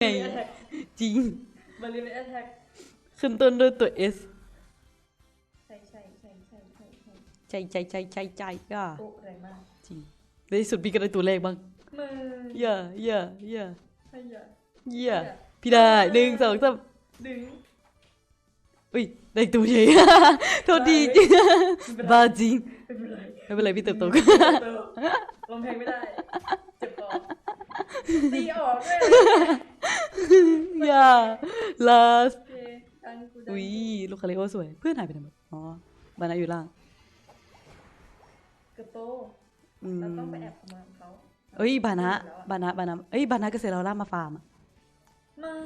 ไงแอทแทกจริงบริเวณแอทแทกขึ้นต้นด้วยตัว S ใช่ใช่ใช่ใช่ใช่ใช่ใจใจใจใจใจอะโอ้แรงมากจริงในที่สุดพี่ก็ได้ตัวเลขบ้างมือเย่าเย่าเย่าขยะเย่าพี่ได้หนึ่งสองสามดึงอุ้ยได้ตัวใหญ่โทษดีบ้าจริงไม่เป็นไรไม่เป็นไรพี่เติบโตเติบลงเพลงไม่ได้เจ็บคอตีออกด้วย อย่า last โอเคดันกูดันอุ้ยลูกคาริโอสวย เพื่อนหายไปไหนหมดอ๋อบานาอยู่ล่างกระโปรงอืมเราต้องไปแอบขโมยของเขาเอ้ยบานะแล้วอะบานะบานะเอ้ยบานะกับเซราล่ามาฟาร์มอะไม่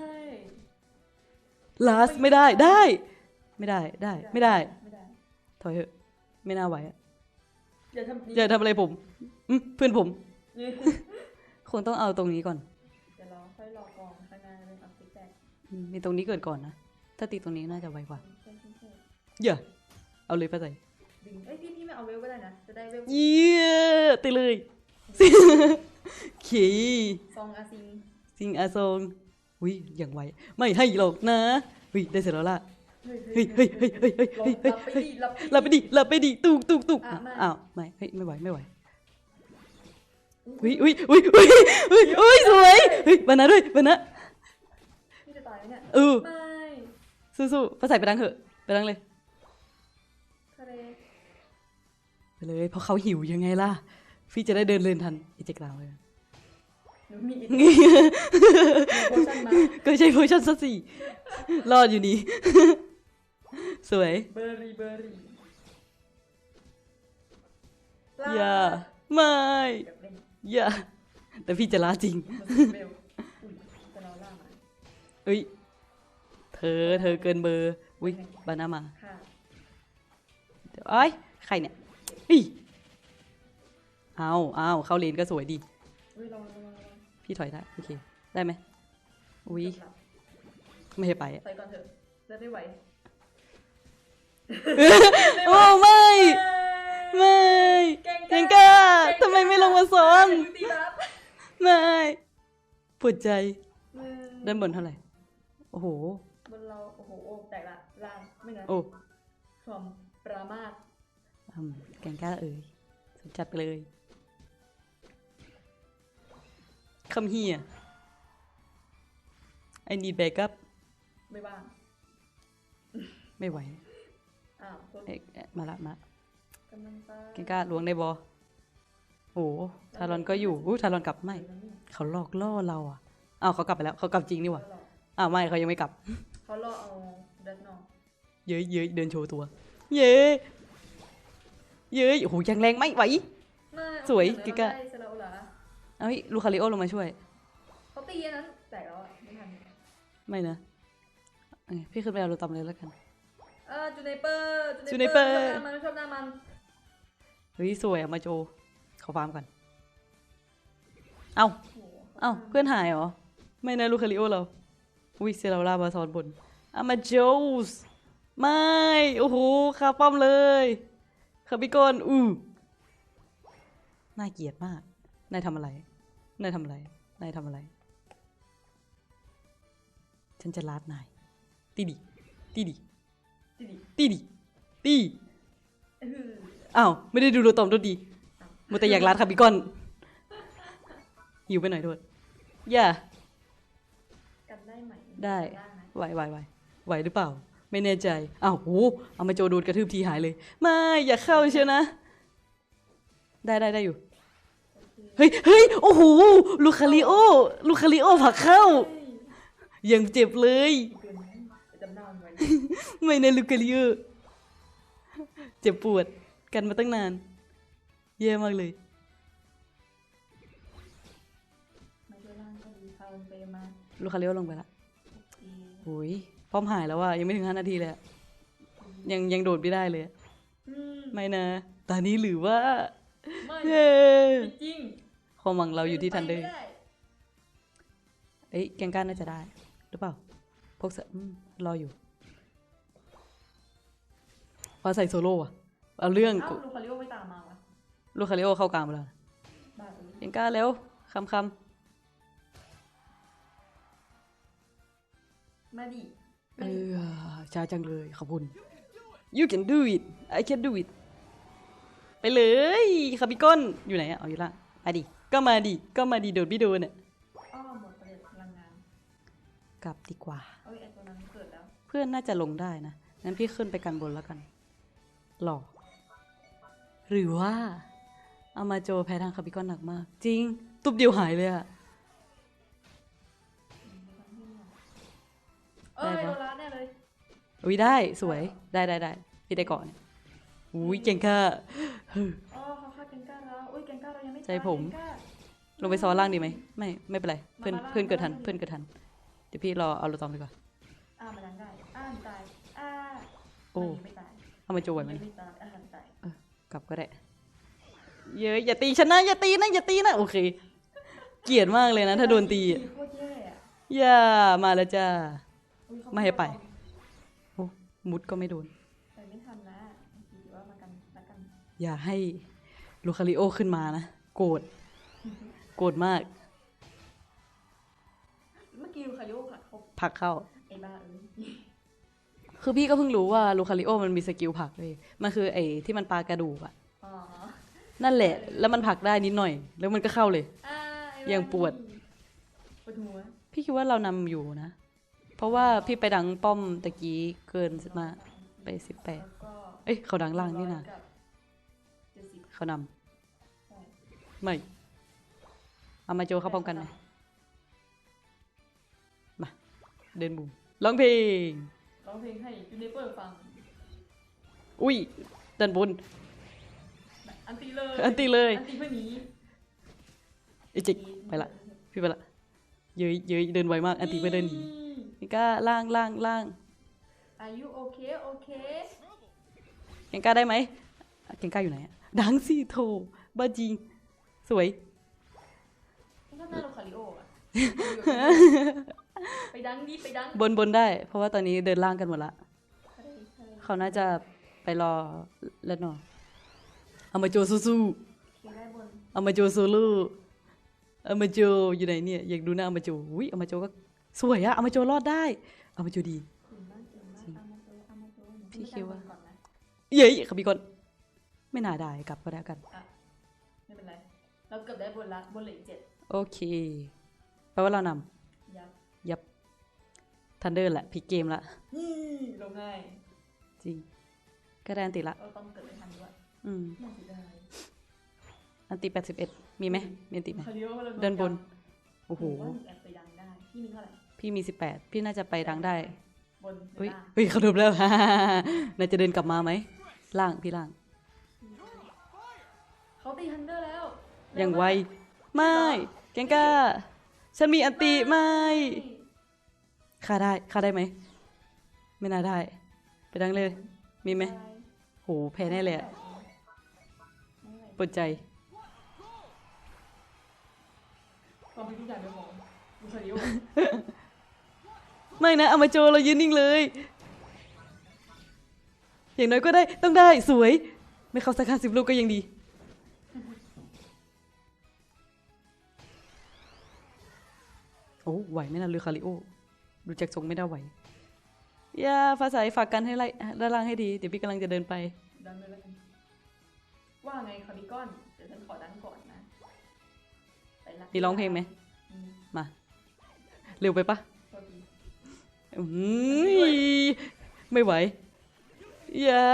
last ไม่ได้ได้ ไม่ได้ได้ ไม่ได้ไม่ได้ถอยเถอะ ไม่น่าไหวอะอย่าทำอย่าทำอะไรผมอืมเพื่อนผมนี่คงต้องเอาตรงนี้ก่อน องข้างหน้าเลยเอาติ๊กแตกอืมมีตรงนี้เกิดก่อนนะ ถ้าตีตรงนี้น่าจะไวกว่าใช่ใช่ใช่อย่าเอาเลยป้าใจดึงเอ้ยพี่พี่ไม่เอาเวลก็ได้นะ จะได้เวลเยี่ยตีเลยขีซองอาซิงสิงอาซงอุ้ยอย่างไว ไม่ให้หรอกนะเฮ้ยได้เสร็จแล้วล่ะเฮ้ยเฮ้ยเฮ้ยเฮ้ยเฮ้ยเฮ้ยเฮ้ยเฮ้ยรับไปเฮ้ยดิรับหลับไปดิหลับไปดิตุกตุกตุกอะไม่อ้าวไม่เฮ้ยไม่ไหวไม่ไหวอุ้ยอุ้ยอุ้ยอุ้ยอุ้ยอุ้ยสวยเฮ้ยบานะด้วยบานะ พี่จะตายไหมเนี่ยเออไม่สู้ๆป้าใส่ไปดังเถอะไปดังเลยทะเลไปเลยเพราะเขาหิวยังไงล่ะ พี่จะได้เดินเล่นทันอีเจกลาวเลยหนูมีอีกหนึ่งโพชั่นมาก็ใช้โพชั่นสักสี่รอดอยู่นี่สวยเบอร์รี่เบอร์รี่อย่าไม่เดี๋ยวเล่นอย่าแต่พี่จะลาจริงมันเบล เอ้ย เธอ เธอเกินเบอร์ อุ้ยบานามาค่ะเดี๋ยวเอ้ย ใครเนี่ยอีเอาเอาเข้าเลนก็สวยดีอุ้ยลองลองลองลองพี่ถอยได้ โอเค ได้ไหมอุ้ยเกือบหลับไม่ให้ไปอะไปก่อนเถอะเลือดไม่ไหวโอ้ไม่ ไม่เก่งเก่งกล้าทำไมไม่ลงมาซ้อนตีบัฟไม่ปวดใจมือด้านบนเท่าไหร่ โอ้โห บนเราโอ้โหโอ้แตกละล่างไม่นะโอ้ความปรามาสอืมแกงกล้าเอ่ยสุดจัดไปเลยคำเฮีย I need backup ไม่บ้าง ไม่ไหวอ้าวตัวเอ๊ะเอ๊ะมาละมากำลังไปแกงกล้าล้วงได้บอโอ้โหทารอนก็อยู่อู้ทารอนกลับไม่ เขาหลอกล่อเราอะอ้าวเขากลับไปแล้ว เขากลับจริงนี่หว่าเขาหล อกอ้าวไม่เขายังไม่กลับ เขาล่อเอาดัตนองเย้ยเย้ยเดินโชว์ตัว เย้ยเย้ยโอ้โหยังแรงไม่ไหวไม่สวยเอากิ๊กอะได้ซาลาโอลาเอ้ยลูคาริโอลงมาช่วย เขาตีอันนั้นแตกแล้วอะไม่ทัน ไม่นะเอาไงพี่ขึ้นไปเอาโรตอมเลยแล้วกัน เออจูเนเปอร์จูเนเปอร์ ชอบหน้ามันชอบหน้ามันเฮ้ยสวยอะมาโจขอฟาร์มก่อนเอ้าโอ้โหเอ้าเพื่อนหายเหรอ ไม่นะลูคาริโอเรา อุ้ยเซราลาบาซอนบนอามาโจสไม่ โอ้โหคาป้อมเลยคาบิกอนอู้น่าเกลียดมาก นายทำอะไร นายทำอะไร นายทำอะไร ฉันจะลาดนาย ตีดิ ตีดิจิดิตีดิ ตีเอออ้าว ไม่ได้ดูโรตอมโทษดีมัวแต่อยากลาดคาบิกอนหิวไปหน่อยโทษอย่ากัน ได้ไหวไหวไหวไหวหรือเปล่า ไม่แน่ใจอ้าวโหเอามาโจโดกระทืบทีหายเลย ไม่อย่าเข้าเชียวนะ ได้ได้ได้อยู่ เฮ้ยเฮ้ยโอ้โหลูคาริโอ ลูคาริโอผักเข้า ยังเจ็บเลย ไม่ในลูคาริโอเจ็บปวดกันมาตั้งนานแย่มากเลยลูคาริโอลงไปละ อีโอ้ยพร้อมหายแล้วว่ะยังไม่ถึงห้านาทีเลยอะยังยังโดดไม่ได้เลยอืมไม่นะ ตอนนี้หรือว่าไม่เย้จริงความหวังเราอยู่ที่ทันเดอไปร์ไม่ไเอ้ยแกงก้านน่าจะได้ หรือเปล่าพวกเสอืมรออยู่พอใส่โซโล่อะเอาเรื่องเอ้าลูคาริโอไม่ตามมาวะลูกคาริโอเข้ากลางไปแล้ว บ้าไปแกงก้านเร็วคำค มาดิเออช้าจังเลยขอบคุณ you can do it I can do it ไปเลยคาบิก้นอยู่ไหนอะเอาอยู่ล่างมาดิ ก็มาดิ ก็มาดิโดดไม่โดนอะอ้อหมดประเด็นพลังงานกลับดีกว่า เอ้ยไอตัวนั้นเกิดแล้ว เพื่อนน่าจะลงได้นะงั้นพี่ขึ้นไปกันบนแล้วกัน หล่อหรือว่า เอามาโจแพ้ทางคาบิก้อนหนักมาก จริง ตุบเดียวหายเลยอะ ได้ปะโดนละแน่เลยอุ้ยได้สวยได้ได้ได้พี่ได้ก่อนอุ้ยเก่งค่ะอ๋อเขาฆ่าเกนก้าแล้วอุ้ยเกนก้าเรายังไม่ใจผมตายเกนก้าลงไปซ้อนล่างดีไหมไม่ไม่เป็นไรเพื่อนมาล่างเพื่อนเกิดทันมาล่างเพื่อนเกิดทันเดี๋ยวพี่รอเอาโรตอมดีกว่าอ่ามาดังได้อ่านตายอ่าโอ้ไม่ตายเอามาโจไหวไหมไม่ตายอ่านตายเออกลับก็ได้เยอะอย่าตีฉันนะอย่าตีนะอย่าตีนะโอเค เกลียดมากเลยนะ ถ้าโดนตีอะโคตรแย่อะอย่ามาแล้วจ้าอุ๊ยเขา ไม่ให้ไปโอ้มุดก็ไม่โดนไปไม่ทันนะถือว่ามากันละกัน อย่าให้ลูคาริโอขึ้นมานะ โกรธ โกรธมาก เมื่อกี้ลูคาริโอค่ะเขาผลักเข้า ไอ้บ้าเอ้ยคือพี่ก็เพิ่งรู้ว่าลูคาริโอมันมีสกิลผลักเลย มันคือไอ้ที่มันปากระดูกอะอ๋อนั่นแหละ แล้วมันผลักได้นิดหน่อย แล้วมันก็เข้าเลย อ่าไอ้บ้ายังปวด ปวดหัว พี่คิดว่าเรานำอยู่นะเพ ราะว่าพี่ไปดังป้อมตะกี้เกินมาไปสิบแปดแล้วก็เอ้ยเขาดังล่างนี่นะกับเจ็ดสิบเขานใช่ำไม่เอามาโจเข้าป้องกันไหมมาเดินบุมร้องเพลงร้องเพลงให้ยูนิเปอร์ฟัง อุ้ยดันบนอันตีเลยอันตีเลยอันตีเพื่อหนีไอจิกไปละพี่ไปละเย้ยเย้ยเดินไวมาก อันตีไม่เดินหนี นี่ก็ล่างล่างล่างอายุโอเคโอเคเก่งกล้าได้ไหมเก่งกล้าอยู่ไหนอะดังสิโถบ้าจริง สวยนี่ก็หน้าโลคาริโออะไปดังดิไปดังบนบนได้ เพราะว่าตอนนี้เดินล่างกันหมดละ เขาน่าจะไปรอเล่นหนอเอามาโจสู้เขียนได้บนๆเอามาโจโซโล่เอามาโจอยู่ไหนเนี่ย อยากดูหน้าเอามาโจอุ้ยเอามาโจก็ สวยอะเอามาโจรอดได้ เอามาโจดีเก่งมากเก่งมากเอามาโจเอามาโจพี่คิดว่าไม่ได้บนก่อนนะเย้ยขับพี่ก่อนไม่น่าได้กลับก็ได้กันอะไม่เป็นไร เราเกือบได้บนละบนเหลืออกเจ็ดโอเค แปลว่าเรานยับำยับ ทันเดอร์แหละพลิกเกมละนี่ลงง่าย จริงก็ได้อันติละเราต้องเกิดไม่ทันด้วย อืมน่าเสียดายอันติแปดสิบเอ็ดมีไหมมีอันติไหมคาริโอเราเดินบน โอ้โหผมว่าหนูแอบไปดังได้พี่มีเท่าไหร่ พี่มีสิบแปดพี่น่าจะไปดังได้บนหเฮ้รืยอล่างเฮ้ยเขาเดินแล้ว น่าจะเดินกลับมาไหมล่างพี่ล่าง เขาตีฮันเดอร์แล้วอย่างไวไม่แกงก้าฉันมีอันติไม่ฆ่าได้ฆ่าได้ไหม ไม่น่าได้ ไปดังเลย มีไหมโหแพ้แน่เลยอะปวดใจความเป็นที่ใหญ่ไปมองดูคาริโอ ไม่นะเอามาโจเรายืนนิ่งเลย อย่างน้อยก็ได้ต้องได้สวย ไม่เข้าสักห้าสิบลูกก็ยังดี โอ้ไหวไหมนะเรือคาริโอ ดูจากทรงไม่ได้ไหว อย่าฟ้าใสฝากกันให้ไล่ด้านล่างให้ดี เดี๋ยวพี่กำลังจะเดินไป ดังเลยแล้วกันว่าไงคาริกอนเดี๋ยวฉันขอดังก่อนนะไปละมีร้องเพลงไหม อืมมา เร็วไปปะโทษทีอืม ไม่ไหว อย่า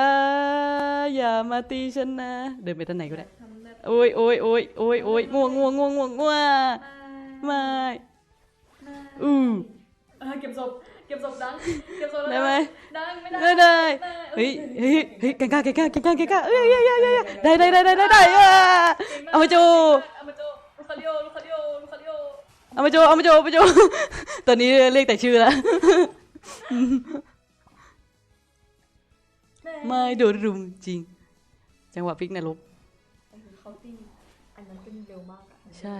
อย่ามาตีฉันนะ เดินไปทางไหนก็ได้ทำแบบโอ้ยโอ้ยโอ้ยโอ้ยโอ้ยง่วงง่วงง่วงง่วงง่วงไม่อือเออเก็บศพเก็บศพดัง เก็บศพแล้วได้ไหมดังไม่ได้ ได้ได้เฮ้ยเฮ้ยเฮ้ยเก่งกล้าเก่งกล้าเก่งกล้าเก่งกล้าเอ้ยเอ้ยเอ้ยเอ้ยเอ้ยได้ได้ได้ได้ได้ได้อะเอามาโจเอามาโจลูคาริโอลูคาริโอลูคาริโอ เอามาโจเอามาโจเอามาโจตอนนี้เรียกแต่ชื่อแล้วแม่ไม่โดนรุมจริง จังหวะพลิกนรกก็คือเขาตีอันนั้นเป็นเร็วมากอะใช่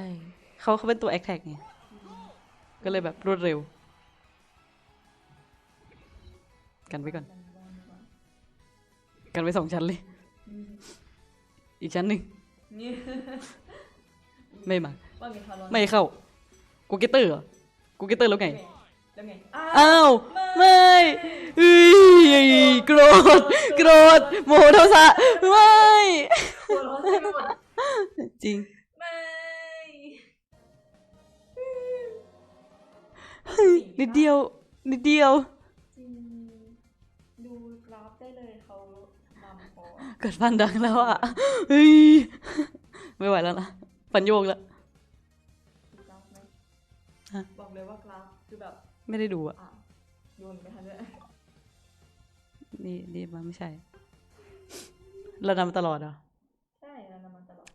เขาเขาเป็นตัวแอคแท็กไงก็เลยแบบรวดเร็ว กันไว้ก่อน กันไว้สองชั้นเลย อีกชั้นหนึ่งนี่ไม่มาว่าไงคารอนไม่เข้า กูเกตเตอร์เหรอกูเกตเตอร์แล้วไงเแล้วไง อ้าว ไม่เอ้ยโกรธ โกรธ โมโหโทสะไม่ หัวเราะใช่หมดจริง ไม่นิดเดียว นิดเดียว จริงดูกราฟได้เลยเขานำพอเกิดฟันดังแล้วอะเฮ้ย ไม่ไหวแล้วนะฟันโยกแล้ว ไม่ได้ดูอะอะโดนไม่ทันด้วยนี่นี่มันไม่ใช่ เรานำตลอดเหรอ ใช่เรานำมาตลอด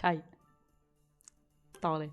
ใช่ ต่อเลย